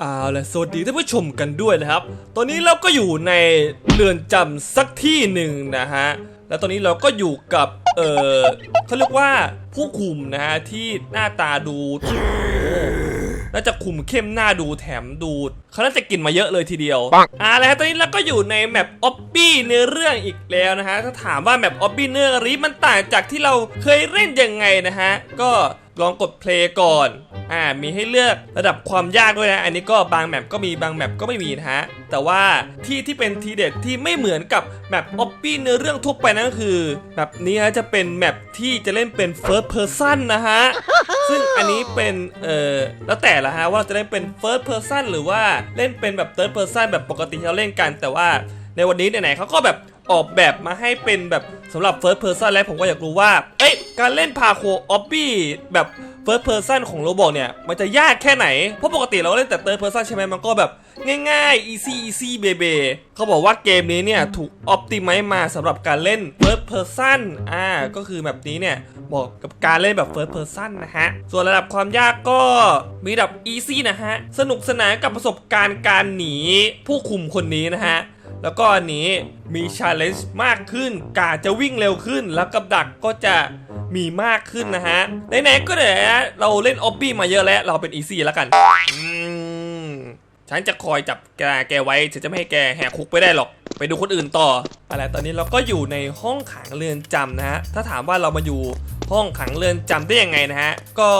เอาละสวัสดีท่านผู้ชมกันด้วยนะครับ ตอนนี้เราก็อยู่ในเรือนจำสักที่หนึ่งนะฮะ และตอนนี้เราก็อยู่กับ เออเขาเรียกว่าผู้คุมนะฮะ ที่หน้าตาดูโอ้น่าจะคุมเข้มหน้าดูแถมดูเขาน่าจะกินมาเยอะเลยทีเดียวปังอ่าแล้วตอนนี้เราก็อยู่ในแมปออบบี้เนื้อเรื่องอีกแล้วนะฮะ ถ้าถามว่าแมปออบบี้เนื้อรีมันต่างจากที่เราเคยเล่นยังไงนะฮะ ก็ ลองกดเพลย์ก่อน อ่า มีให้เลือกระดับความยากด้วยนะ อันนี้ก็บางแมปก็มีบางแมปก็ไม่มีนะฮะ แต่ว่าที่ที่เป็นทีเด็ดที่ไม่เหมือนกับแมปออบบี้เนื้อเรื่องทั่วไปนั่นก็คือแมปนี้ฮะจะเป็นแมปที่จะเล่นเป็น first person นะฮะ ซึ่งอันนี้เป็น เอ่อ แล้วแต่ละฮะว่าเราจะเล่นเป็น first person หรือว่าเล่นเป็นแบบ third person แบบปกติที่เราเล่นกัน แต่ว่าในวันนี้ไหนๆเขาก็แบบ ออกแบบมาให้เป็นแบบสำหรับ first person แล้วผมก็อยากรู้ว่า เอ้ยการเล่นพาโคออบบี้แบบ first person ของโรบอกเนี่ย มันจะยากแค่ไหน เพราะปกติเราเล่นแต่ third person ใช่ไหมมันก็แบบง่ายๆ easy easy baby เขาบอกว่าเกมนี้เนี่ย ถูก optimize มาสำหรับการเล่น first person อ่า ก็คือแบบนี้เนี่ยเหมาะกับการเล่นแบบ first person นะฮะ ส่วนระดับความยากก็มีระดับ easy นะฮะ สนุกสนานกับประสบการณ์การหนีผู้คุมคนนี้นะฮะ แล้วก็อันนี้มีชาเลนจ์มากขึ้นกาจะวิ่งเร็วขึ้น แล้วกับดักก็จะมีมากขึ้นนะฮะไหนๆก็เดี๋ยวเราเล่นออบบี้มาเยอะแล้ว เราเป็นอีซี่แล้วกันฉันจะคอยจับแกแกไว้ฉันจะไม่ให้แกแหกคุกไปได้หรอก ไปดูคนอื่นต่ออะไรตอนนี้เราก็อยู่ในห้องขังเรือนจำนะฮะถ้าถามว่าเรามาอยู่ ห้องขังเรือนจำได้ยังไงนะฮะ ก็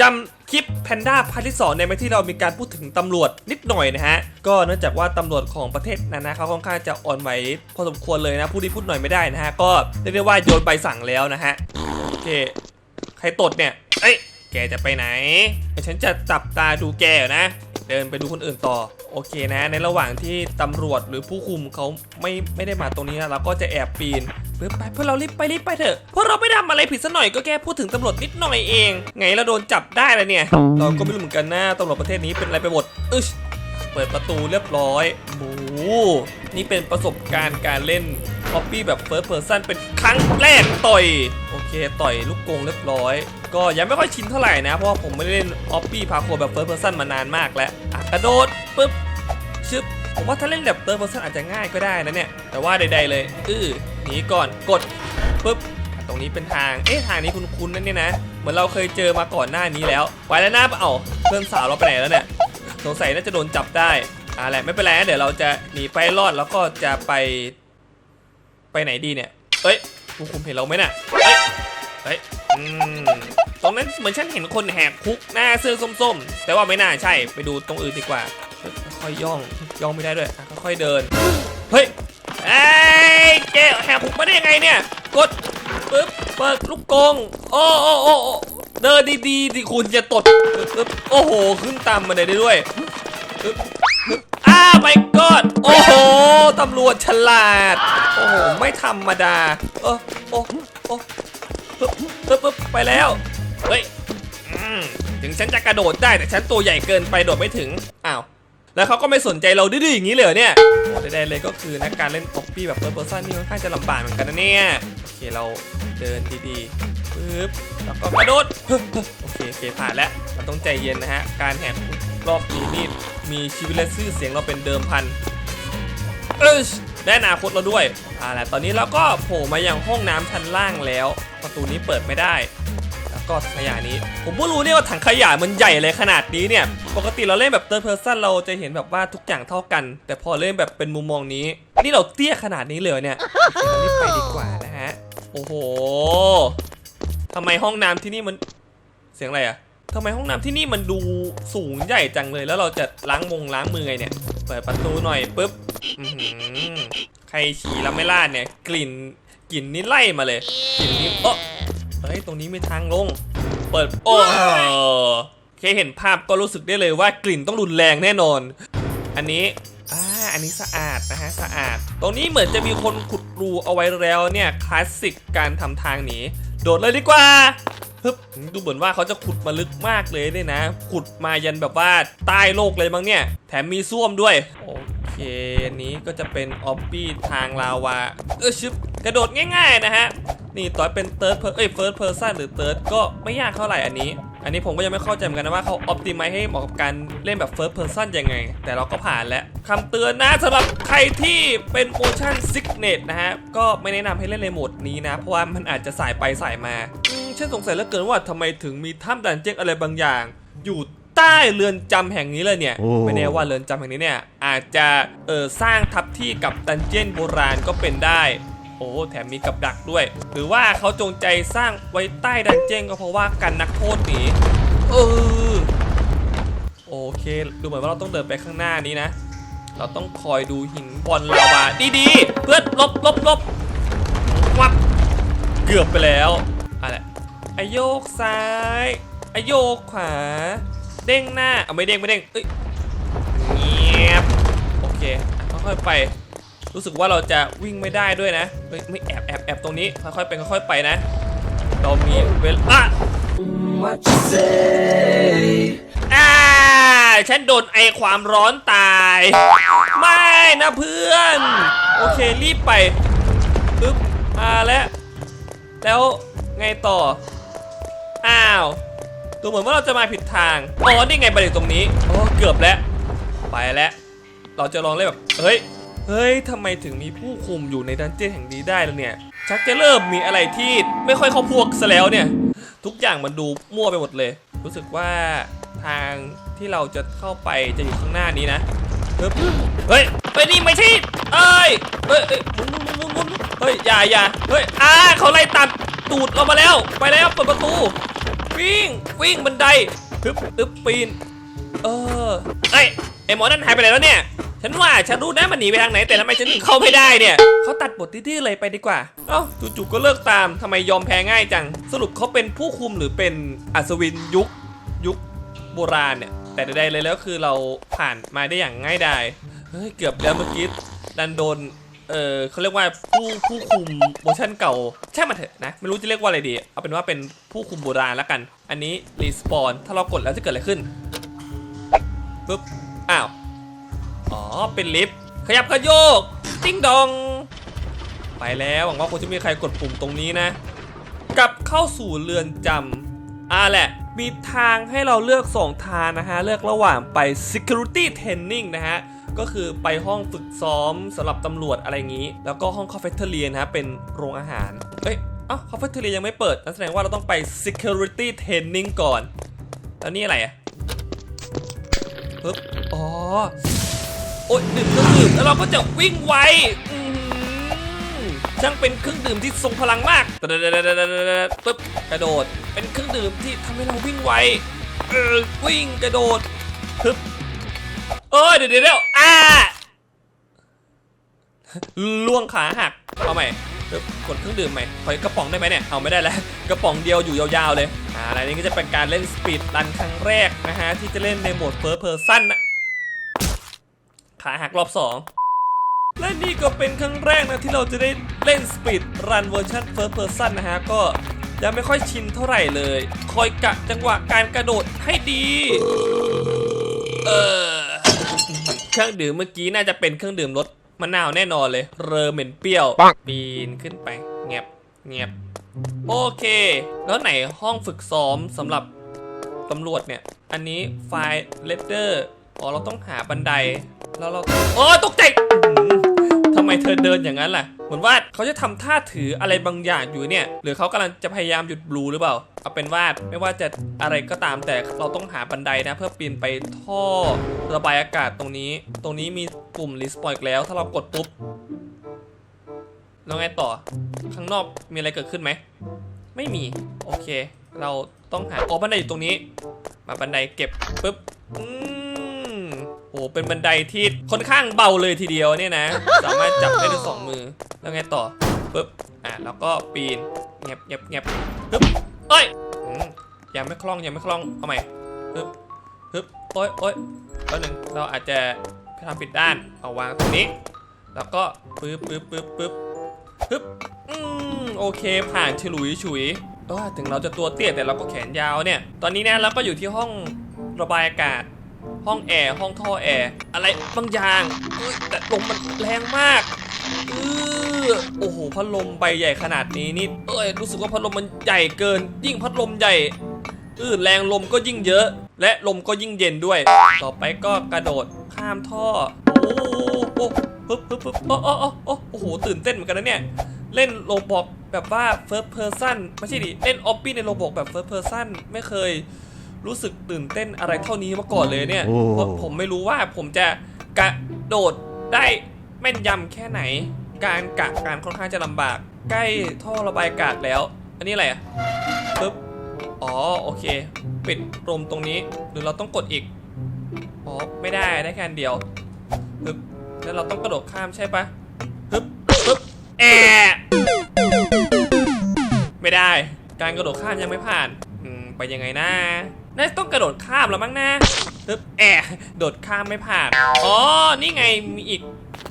จำคลิปแพนด้าพาร์ทที่สองในไหมที่เรามีการพูดถึงตำรวจนิดหน่อยนะฮะ ก็เนื่องจากว่าตำรวจของประเทศนั้นนะเขาค่อนข้างจะอ่อนไหวพอสมควรเลยนะพูดดีพูดหน่อยไม่ได้นะฮะ ก็เรียกได้ว่าโยนใบสั่งแล้วนะฮะโอเคใครตดเนี่ยเอ้ยแกจะไปไหนฉันจะจับตาดูแกอยู่นะ เดินไปดูคนอื่นต่อ โอเคนะ ในระหว่างที่ตำรวจหรือผู้คุมเขาไม่ไม่ได้มาตรงนี้นะเราก็จะแอบปีนเพื่อไปเพื่อเรารีบไปรีบไปเถอะเพราะเราไม่ทำอะไรผิดซะหน่อยก็แค่พูดถึงตำรวจนิดหน่อยเอง ไงเราโดนจับได้แล้วเนี่ย เราก็ไม่รู้เหมือนกันนะตำรวจประเทศนี้เป็นอะไรไปหมดอึช เปิดประตูเรียบร้อยโอ้โหนี่เป็นประสบการณ์การเล่นคอปปี้แบบ first person เป็นครั้งแรกต่อย โอเค ต่อยลูกกงเรียบร้อย ก็ยังไม่ค่อยชินเท่าไหร่นะ เพราะว่าผมไม่ได้เล่นออปปี้พาโคแบบ first person มานานมากแล้วอะกระโดดปุ๊บชึบผมว่าถ้าเล่นแบบ third person อาจจะง่ายก็ได้นะเนี่ย แต่ว่าใดๆเลย อื้อหนีก่อนกดปุ๊บตรงนี้เป็นทาง เอ๊ะทางนี้คุ้นๆนั่นเนี่ยนะ เหมือนเราเคยเจอมาก่อนหน้านี้แล้ว ไปแล้วนะเอ้าเพื่อนสาวเราไปไหนแล้วเนี่ย สงสัยน่าจะโดนจับได้อ่าแหละไม่เป็นไรนะเดี๋ยวเราจะหนีไปรอดแล้วก็จะไป ไปไหนดีเนี่ย เอ้ยผู้คุมเห็นเราไหมน่ะเอ้ยเฮ้ยตรงนั้นเหมือนฉันเห็นคนแหกคุกหน้าเสื้อส้มๆ แต่ว่าไม่น่าใช่ไปดูตรงอื่นดีกว่า ค่อยย่องย่องไม่ได้ด้วยค่อยเดิน เฮ้ยไอ้ยแกแหกคุกมาได้ยังไงเนี่ย กดปึ๊บเปิดลูกกรงโอ้โอ้โอ้ เดินดีๆดิคุณจะตดโอ้โห ขึ้นตามมาได้ด้วยอ้าไปกอดโอ้โห ตำรวจฉลาด โอ้โห ไม่ธรรมดา โอ้โอ้โอ้ปึ๊บไปแล้ว เฮ้ยถึงฉันจะกระโดดได้แต่ฉันตัวใหญ่เกินไปโดดไม่ถึง อ้าว แล้วเขาก็ไม่สนใจเราดื้อๆอย่างนี้เลยเนี่ยโอ้ได้ๆเลยก็คือนะการเล่นออปปี้แบบเ i r ร์ p เพ s ร์ n นี่ค่อนข้างจะลำบากเหมือนกันนะเนี่ย โอเคเราเดินดีๆ ปึ๊บแล้วก็กระโดดโอเคโอเคผ่านแล้วเราต้องใจเย็นนะฮะ การแหกคุกรอบนี้นี่มีชีวิตและชื่อเสียงเราเป็นเดิมพันเอชได้อนาคตเราด้วยอ่าแหละตอนนี้เราก็โผล่มายังห้องน้ำชั้นล่างแล้ว ประตูนี้เปิดไม่ได้ แล้วก็ถังขยะนี้ ผมเพิ่งรู้เนี่ยว่าถังขยะมันใหญ่เลยขนาดนี้เนี่ย ปกติเราเล่นแบบ third person เราจะเห็นแบบว่าทุกอย่างเท่ากัน แต่พอเล่นแบบเป็นมุมมองนี้ นี่เราเตี้ยขนาดนี้เลยเหรอเนี่ยโอเคเรารีบไปดีกว่านะฮะ โอ้โห ทำไมห้องน้ำที่นี่มันเสียงอะไรอะทำไมห้องน้ำที่นี่มันดูสูงใหญ่จังเลย แล้วเราจะล้างมงล้างมือไงเนี่ย เปิดประตูหน่อยปุ๊บใครฉี่แล้วไม่ลาดเนี่ย กลิ่นกลิ่นนี่ไล่มาเลยกลิ่นนี้เออเฮ้ยตรงนี้มีทางลง เปิดโอ้แค่เห็นภาพก็รู้สึกได้เลยว่ากลิ่นต้องรุนแรงแน่นอน อันนี้อ่าอันนี้สะอาดนะฮะสะอาด ตรงนี้เหมือนจะมีคนขุดรูเอาไว้แล้วเนี่ยคลาสสิกการทำทางหนี โดดเลยดีกว่าฮึบดูเหมือนว่าเขาจะขุดมาลึกมากเลยเนี่ยนะ ขุดมายันแบบว่าใต้โลกเลยมั้งเนี่ย แถมมีส้วมด้วย โอเคนี้ก็จะเป็นออฟฟี่ทางลาวา เออชึบกระโดดง่าย ๆ นะฮะ นี่ต่อยเป็น third per เอ้ยเฟิร์สเพอร์ซันหรือเติร์ดก็ไม่ยากเท่าไหร่อันนี้ อันนี้ผมก็ยังไม่เข้าใจเหมือนกันนะว่าเขาออ t ติ i z e ให้เหมาะกับการเล่นแบบ first person ยังไง แต่เราก็ผ่านแล้วคำเตือนนะสำหรับใครที่เป็น motion sickness นะฮะ ก็ไม่แนะนำให้เล่นในโหมดนี้นะ เพราะว่ามันอาจจะสายไปสายมาอืมฉันสงสัยเหลือเกินว่าทำไมถึงมีถ้ำดันเจี้ยนอะไรบางอย่าง อยู่ใต้เรือนจำแห่งนี้เลยเนี่ยโอ้ไม่แน่ว่าเรือนจำแห่งนี้เนี่ยอาจจะเออสร้างทับที่กับดันเจี้ยนโบราณก็เป็นได้ โอ้แถมมีกับดักด้วย หรือว่าเขาจงใจสร้างไว้ใต้ดันเจี้ยนก็เพราะว่ากันนักโทษหนีเออโอเค ดูเหมือนว่าเราต้องเดินไปข้างหน้านี้นะ เราต้องคอยดูหินบอลลาวาดีๆ เพื่อนลบลบลบวับเกือบไปแล้วอะไรอโยกซ้ายอโยกขวา เด้งหน้าเอาไม่เด้งไม่เด้งเอ้ยเงียบโอเคค่อยๆไป รู้สึกว่าเราจะวิ่งไม่ได้ด้วยนะเฮ้ยไม่แอบแอบแอบตรงนี้ค่อยๆไปค่อยๆไปนะ เรามีเวลาอ่าฉันโดนไอความร้อนตาย ไม่นะเพื่อน โอเครีบไปปึ๊บอ่าแล้วแล้วไงต่อ อ้าว ดูเหมือนว่าเราจะมาผิดทาง อ๋อ นี่ไงบันไดตรงนี้ โอ้ เกือบแล้ว ไปแล้ว เราจะลองเล่นแบบ เฮ้ย เฮ้ยทำไมถึงมีผู้คุมอยู่ในดันเจี้ยนแห่งนี้ได้แล้วเนี่ย ชักจะเริ่มมีอะไรที่ไม่ค่อยเข้าพวกซะแล้วเนี่ย ทุกอย่างมันดูมั่วไปหมดเลย รู้สึกว่าทางที่เราจะเข้าไปจะอยู่ข้างหน้านี้นะ เฮ้ยเฮ้ยเฮ้ยนี่ไม่ใช่เอ้ยเฮ้ยเฮ้ยหมุนมุนมุนมุนเฮ้ยอย่าอย่าเฮ้ยอ่าเขาไล่ตัดตูดเรามาแล้ว ไปแล้วเปิดประตูวิ่งวิ่งบันไดฮึบฮึบปีน เออเอ้ยไอหมอนั่นหายไปไหนแล้วเนี่ย ฉันว่าฉันรู้นะมันหนีไปทางไหน แต่ทำไมฉันถึงเข้าไม่ได้เนี่ยเขาตัดบทดื้อๆเลยไปดีกว่า เอ้าจู่ๆก็เลิกตามทำไมยอมแพ้ง่ายจัง สรุปเขาเป็นผู้คุมหรือเป็นอัศวินยุคยุคโบราณเนี่ย แต่ใดๆเลยแล้วคือเราผ่านมาได้อย่างง่ายดายเฮ้ยเกือบแล้วเมื่อกี้ดันโดนเออเขาเรียกว่าผู้ผู้คุมเวอร์ชันเก่าใช่มาเถอะนะ ไม่รู้จะเรียกว่าอะไรดี เอาเป็นว่าเป็นผู้คุมโบราณแล้วกัน อันนี้รีสปอนถ้าเรากดแล้วจะเกิดอะไรขึ้นปุ๊บอ้าว อ๋อ เป็นลิฟต์ ขยับขยโยก ติ้งดอง ไปแล้วหวังว่าคงจะมีใครกดปุ่มตรงนี้นะ กลับเข้าสู่เรือนจำอ่าแหละ มีทางให้เราเลือกสองทางนะฮะ เลือกระหว่างไป security training นะฮะก็คือไปห้องฝึกซ้อมสำหรับตำรวจอะไรอย่างนี้ แล้วก็ห้อง cafeteria นะฮะเป็นโรงอาหาร เอ้ยอ้า cafeteria ยังไม่เปิดนั่นแสดงว่าเราต้องไป security training ก่อน แล้วนี่อะไรอะปึ๊บอ๋อ โอ๊ยดื่มเครื่องดื่มแล้วเราก็จะวิ่งไวช่างเป็นเครื่องดื่มที่ทรงพลังมากปึ๊บกระโดด เป็นเครื่องดื่มที่ทำให้เราวิ่งไวเออวิ่งกระโดดปึ๊บเอ้ยเดี๋ยวเดี๋ยวเดี๋ยวอ่าล่วงขาหักเอาใหม่กดเครื่องดื่มใหม่ขอกระป๋องได้ไหมเนี่ย เอาไม่ได้แล้ว กระป๋องเดียวอยู่ยาวๆเลย อ่าอะไรนี้ก็จะเป็นการเล่นสปีดรันครั้งแรกนะฮะ ที่จะเล่นในโหมดเฟิร์สเพอร์ซันนะ ขาหักรอบ 2 และนี่ก็เป็นครั้งแรกนะที่เราจะได้เล่น Speed Run เวอร์ชัน First Person นะฮะ ก็ยังไม่ค่อยชินเท่าไหร่เลย คอยกะจังหวะการกระโดดให้ดี เออ เครื่องดื่มเมื่อกี้น่าจะเป็นเครื่องดื่มรสมะนาวแน่นอนเลย เรอเหม็นเปรี้ยวปังปีนขึ้นไปเงียบเงียบโอเค แล้วไหนห้องฝึกซ้อมสำหรับตำรวจเนี่ย อันนี้ไฟล์เลดเดอร์ อ๋อเราต้องหาบันไดแล้วเราโอ้ตกใจทำไมเธอเดินอย่างนั้นล่ะ เหมือนว่าเขาจะทำท่าถืออะไรบางอย่างอยู่เนี่ย หรือเขากำลังจะพยายามหยุดบลูหรือเปล่า เอาเป็นว่าไม่ว่าจะอะไรก็ตามแต่เราต้องหาบันไดนะ เพื่อปีนไปท่อระบายอากาศตรงนี้ ตรงนี้มีปุ่มรีสปอยแล้ว ถ้าเรากดปุ๊บแล้วไงต่อ ข้างนอกมีอะไรเกิดขึ้นไหม ไม่มี โอเค เราต้องหาอ๋อบันไดอยู่ตรงนี้ มาบันไดเก็บปุ๊บอืม อ้เป็นบันไดที่ค่อนข้างเบาเลยทีเดียวเนี่ยนะ สามารถจับได้ด้วยสองมือ แล้วไงต่อปุ๊บ อะ แล้วก็ปีนเงียบเงียบเงียบปึ๊บเอ้ยอยังไม่คล่องยังไม่คล่อง เอาใหม่ปึ๊บปึ๊บโอ้ยโอ้ยแป๊บหนึงเราอาจจะทำผิดด้าน เอาวางตรงนี้ แล้วก็ปึ๊บปึ๊บปึ๊บปึ๊บปึ๊บ อืม โอเค ผ่านฉลุยฉุยเออถึงเราจะตัวเตี้ยแต่เราก็แขนยาวเนี่ย ตอนนี้นะเราก็อยู่ที่ห้องระบายอากาศ ห้องแอร์ห้องท่อแอร์อะไรบางอย่างเอ้ยแต่ลมมันแรงมากเออโอ้โหพัดลมใบใหญ่ขนาดนี้นี่เอ้ยรู้สึกว่าพัดลมมันใหญ่เกิน ยิ่งพัดลมใหญ่อืดแรงลมก็ยิ่งเยอะ และลมก็ยิ่งเย็นด้วย ต่อไปก็กระโดดข้ามท่อโอ้โหปึ๊บปึ๊บปึ๊บโอ้โอ้โอ้โอ้โอ้โหตื่นเต้นเหมือนกันนะเนี่ยเล่นโลบอกแบบว่า first person ไม่ใช่ดิเล่นออปปี้ในโลบอกแบบ first person ไม่เคย รู้สึกตื่นเต้นอะไรเท่านี้มาก่อนเลยเนี่ยโอ้ เพราะผมไม่รู้ว่าผมจะกระโดดได้แม่นยำแค่ไหน การกะการค่อนข้างจะลำบาก ใกล้ท่อระบายอากาศแล้ว อันนี้อะไรอะปึ๊บอ๋อโอเค ปิดลมตรงนี้หรือเราต้องกดอีกอ๋อไม่ได้ได้แค่อันเดียวปึ๊บแล้วเราต้องกระโดดข้ามใช่ปะปึ๊บปึ๊บแอะไม่ได้ การกระโดดข้ามยังไม่ผ่านอืมไปยังไงนะ น่าจะต้องกระโดดข้ามแล้วมั้งนะปึ๊บแอะโดดข้ามไม่ผ่าน อ๋อ นี่ไงมีอีก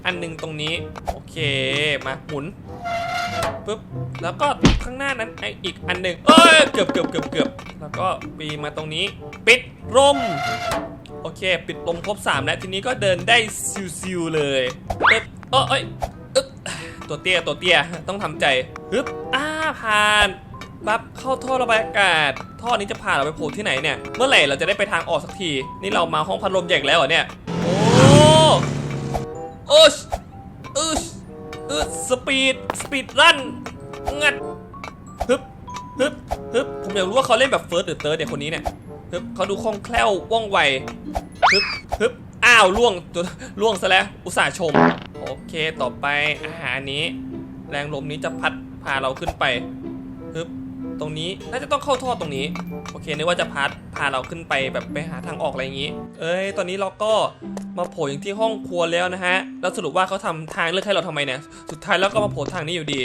อันหนึงตรงนี้ โอเค มาหมุนปุ๊บ แล้วก็ข้างหน้านั้นไออีกอันหนึ่งเอ้ย เกือบเกือบเกือบเกือบแล้วก็ปีมาตรงนี้ ปิดลมโอเค ปิดลมครบ3แล้วทีนี้ก็เดินได้ซิวๆเลยปึ๊บเอ้ยเอ้ยอึ๊บตัวเตี้ยตัวเตี้ยต้องทำใจฮึบอ้าผ่านปั๊บเข้าท่อระบายอากาศ ท่อนี้จะผ่านเราไปโผล่ที่ไหนเนี่ย เมื่อไหร่เราจะได้ไปทางออกสักที นี่เรามาห้องพัดลมใหญ่อีกแล้วเหรอเนี่ย โอ้โอ้ชอึชอึสปีด สปีดรัน งัด ฮึบ ฮึบ ฮึบ ผมอยากรู้ว่าเขาเล่นแบบเฟิร์สหรือเติร์ดเนี่ยคนนี้เนี่ย ฮึบเขาดูคล่องแคล่วว่องไว ฮึบ ฮึบ อ้าวล่วงตัวล่วงซะแล้ว อุตส่าห์ชม โอเค ต่อไปอาหารนี้ แรงลมนี้จะพัดพาเราขึ้นไป ฮึบ ตรงนี้น่าจะต้องเข้าท่อตรงนี้โอเคนึกว่าจะพัดพาเราขึ้นไปแบบไปหาทางออกอะไรอย่างนี้ เอ้ยตอนนี้เราก็มาโผล่อย่างที่ห้องครัวแล้วนะฮะแล้วสรุปว่าเขาทำทางเลือกให้เราทำไมเนี่ยสุดท้ายแล้วก็มาโผล่ทางนี้อยู่ดี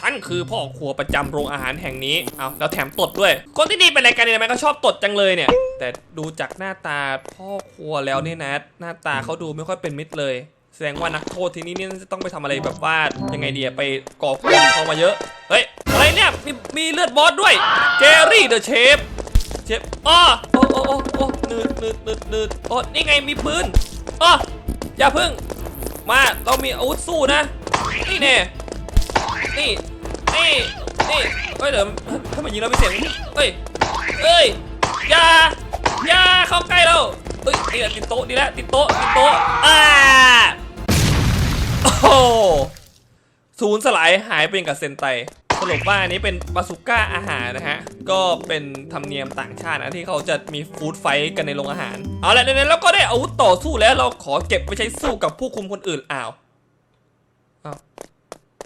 ฉันคือพ่อครัวประจำโรงอาหารแห่งนี้เอาแล้วแถมตดด้วย คนที่นี่เป็นอะไรกันเนี่ยทำไมก็ชอบตดจังเลยเนี่ย แต่ดูจากหน้าตาพ่อครัวแล้วเนี่ยนะ หน้าตาเขาดูไม่ค่อยเป็นมิตรเลยแสดงว่านักโทษที่นี่เนี่ยจะต้องไปทำอะไรแบบว่ายังไงดีอะไปก่อกวนเขามาเยอะ เฮ้ย อะไรเนี่ยมีมีเลือดบอสด้วยเจอรี่เดอะเชฟเชฟอ้อโอ้โอ้โอ้โอ้นืดนืดนืดนืดโอ้นี่ไงมีปืนอ้ออย่าพึ่ง มาเรามีอาวุธสู้นะ นี่แน่นี่นี่นี่เฮ้ยเดี๋ยวถ้ามันยิงเราไม่เสียงเฮ้ยเอ้ยอย่าอย่าเข้าใกล้เราเฮ้ยนี่แหละติดโต๊ะดีแล้วติดโต๊ะติดโต๊ะอ่าโอ้ศูนย์สลายหายไปกับเซนไต สรุปว่าอันนี้เป็นบาสุก้าอาหารนะฮะ ก็เป็นธรรมเนียมต่างชาตินะที่เขาจะมีฟู้ดไฟท์กันในโรงอาหาร เอาละในๆแล้วก็ได้อาวุธต่อสู้แล้วเราขอเก็บไปใช้สู้กับผู้คุมคนอื่นอ้าว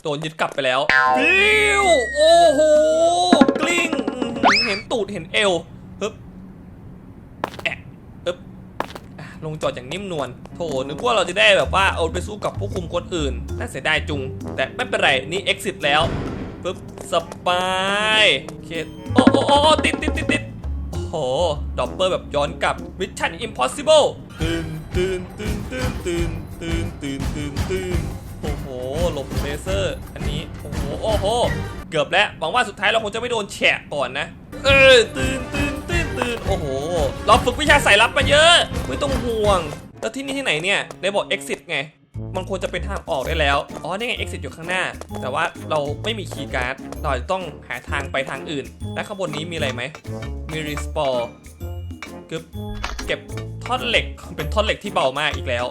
โดนยึดกลับไปแล้วฟิวโอ้โหกลิ้งเห็นตูดเห็นเอวฮึบแอะอึบอะลงจอดอย่างนิ่มนวลโถนึกว่าเราจะได้แบบว่าเอาไปสู้กับผู้คุมคนอื่นน่าเสียดายจุง แต่ไม่เป็นไร นี่ exit แล้ว ปึ๊บสปายโอเคโอ้โอ้โอ้ติดติดติดติดโอ้โหดอปเปอร์แบบย้อนกลับ Mission Impossible ตื่นตื่นตื่นตื่นตื่นตื่นตื่นตื่นตื่นโอ้โหหลบเลเซอร์ อันนี้โอ้โหโอ้โหเกือบแล้วหวังว่าสุดท้ายเราคงจะไม่โดนแฉะก่อนนะ เออตื่นตื่นตื่นตื่นโอ้โห เราฝึกวิชาสายลับมาเยอะ ไม่ต้องห่วง แล้วที่นี่ที่ไหนเนี่ย ได้บอก exit ไง มันควรจะเป็นทางออกได้แล้ว อ๋อ นี่ไง exit อยู่ข้างหน้า แต่ว่าเราไม่มีคีย์การ์ด เราจะต้องหาทางไปทางอื่น และข้างบนนี้มีอะไรไหม มี respawn กึบเก็บท่อนเหล็ก เป็นท่อนเหล็กที่เบามากอีกแล้ว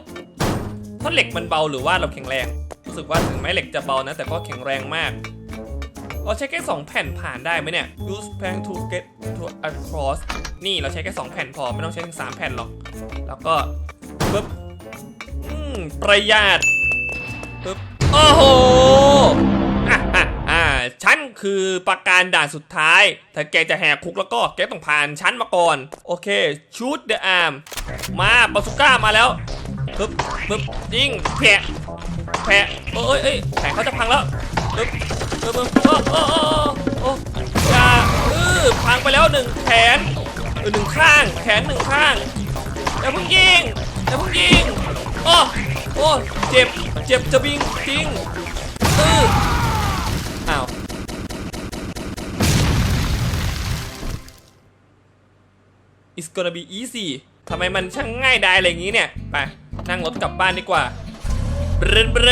ท่อนเหล็กมันเบาหรือว่าเราแข็งแรง รู้สึกว่าถึงแม้เหล็กจะเบานะ แต่ก็แข็งแรงมากเราใช้แค่2แผ่นผ่านได้ไหมเนี่ย use plan to get to across นี่เราใช้แค่2แผ่นพอ ไม่ต้องใช้ถึง3แผ่นหรอก แล้วก็ปึ๊บ ประหยัดปึ๊บโอ้โหอะอะอ่าฉันคือประการด่านสุดท้าย ถ้าแกจะแหกคุกแล้วก็แกต้องผ่านฉันมาก่อน โอเค shoot the arm มาบาสุก้ามาแล้วปึ๊บปึ๊บยิงแผะแผะเอ้ยเอ้ยแผะเขาจะพังแล้วปึ๊บปึ๊บปึ๊บโอ้โอ้โอ้โอ้อย่าเออพังไปแล้วหนึ่งแขนหนึ่งข้างแขนหนึ่งข้างอย่าเพิ่งยิงอย่าเพิ่งยิง โอ้โอ้เจ็บ เจ็บจะบิงจริงเอออ้าว it's gonna be easy ทำไมมันช่างง่ายดายอะไรอย่างนี้เนี่ย ไป นั่งรถกลับบ้านดีกว่าเบรนเบร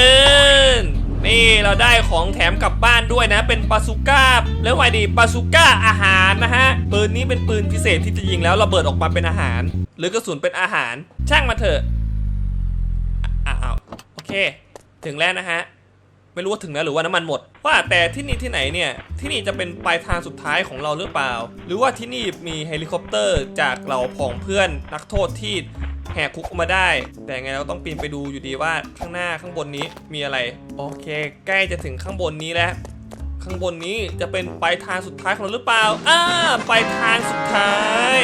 นนี่เราได้ของแถมกลับบ้านด้วยนะ เป็นปาซูก้าแล้วไงดีปาซูก้าอาหารนะฮะ ปืนนี้เป็นปืนพิเศษที่จะยิงแล้วระเบิดออกมาเป็นอาหาร หรือกระสุนเป็นอาหาร ช่างมาเถอะ อ้าวโอเค ถึงแล้วนะฮะ ไม่รู้ว่าถึงแล้วหรือว่าน้ำมันหมด ว่าแต่ที่นี่ที่ไหนเนี่ย ที่นี่จะเป็นปลายทางสุดท้ายของเราหรือเปล่า หรือว่าที่นี่มีเฮลิคอปเตอร์จากเราผองเพื่อนนักโทษที่แหกคุกออกมาได้ แต่ไงเราต้องปีนไปดูอยู่ดีว่าข้างหน้าข้างบนนี้มีอะไร โอเค ใกล้จะถึงข้างบนนี้แล้วข้างบนนี้จะเป็นปลายทางสุดท้ายของเราหรือเปล่า อ่าปลายทางสุดท้าย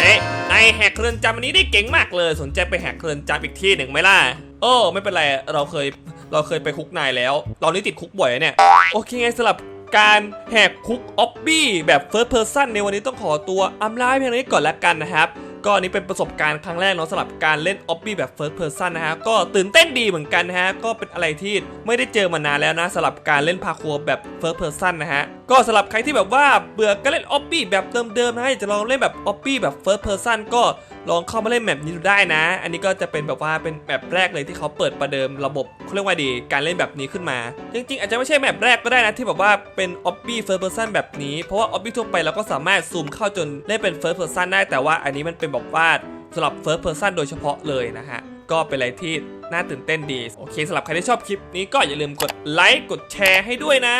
เอ๊ะนแหกเรือนจำอันนี้ได้เก่งมากเลย สนใจไปแหกเรือนจำอีกที่หนึ่งไหมล่ะ โอ้ไม่เป็นไร เราเคยเราเคยไปคุกนายแล้วตอนนี้ติดคุกบ่อยเนี่ย โอเคไงสำหรับการแหกคุกออบบี้แบบเฟิร์สเพรสซันในวันนี้ต้องขอตัวอำลาเพียงนี้ก่อนละกันนะครับ ก็อันนี้เป็นประสบการณ์ครั้งแรกเนาะสำหรับการเล่นออบบี้แบบ First Person นะฮะ ก็ตื่นเต้นดีเหมือนกันนะฮะ ก็เป็นอะไรที่ไม่ได้เจอมานานแล้วนะสำหรับการเล่นพาคัวแบบ First Person นะฮะ ก็สำหรับใครที่แบบว่าเบื่อการเล่นออบบี้แบบเดิมๆนะฮะอยากจะลองเล่นแบบออบบี้แบบ First Person ก็ลองเข้ามาเล่นแบบนี้ดูได้นะ อันนี้ก็จะเป็นแบบว่าเป็นแบบแรกเลยที่เขาเปิดประเดิมระบบเขาเรียกว่าดี การเล่นแบบนี้ขึ้นมา จริงๆ อาจจะไม่ใช่แบบแรกก็ได้นะที่แบบว่าเป็นออบบี้ First Person แบบนี้ เพราะว่าออบบี้ทั่วไปเราก็สามารถซูมเข้าจนเล่นเป็น First Person ได้แต่ว่าอันนี้มันเป็นแบบว่าสำหรับ First Person โดยเฉพาะเลยนะฮะก็เป็นอะไรที่น่าตื่นเต้นดี โอเคสำหรับใครที่ชอบคลิปนี้ก็อย่าลืมกดไลค์กดแชร์ให้ด้วยนะ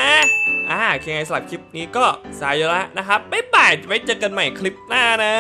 อ่าโอเคไงสำหรับคลิปนี้ก็สายอยู่แล้วนะครับบ๊ายบายไว้เจอกันใหม่คลิปหน้านะ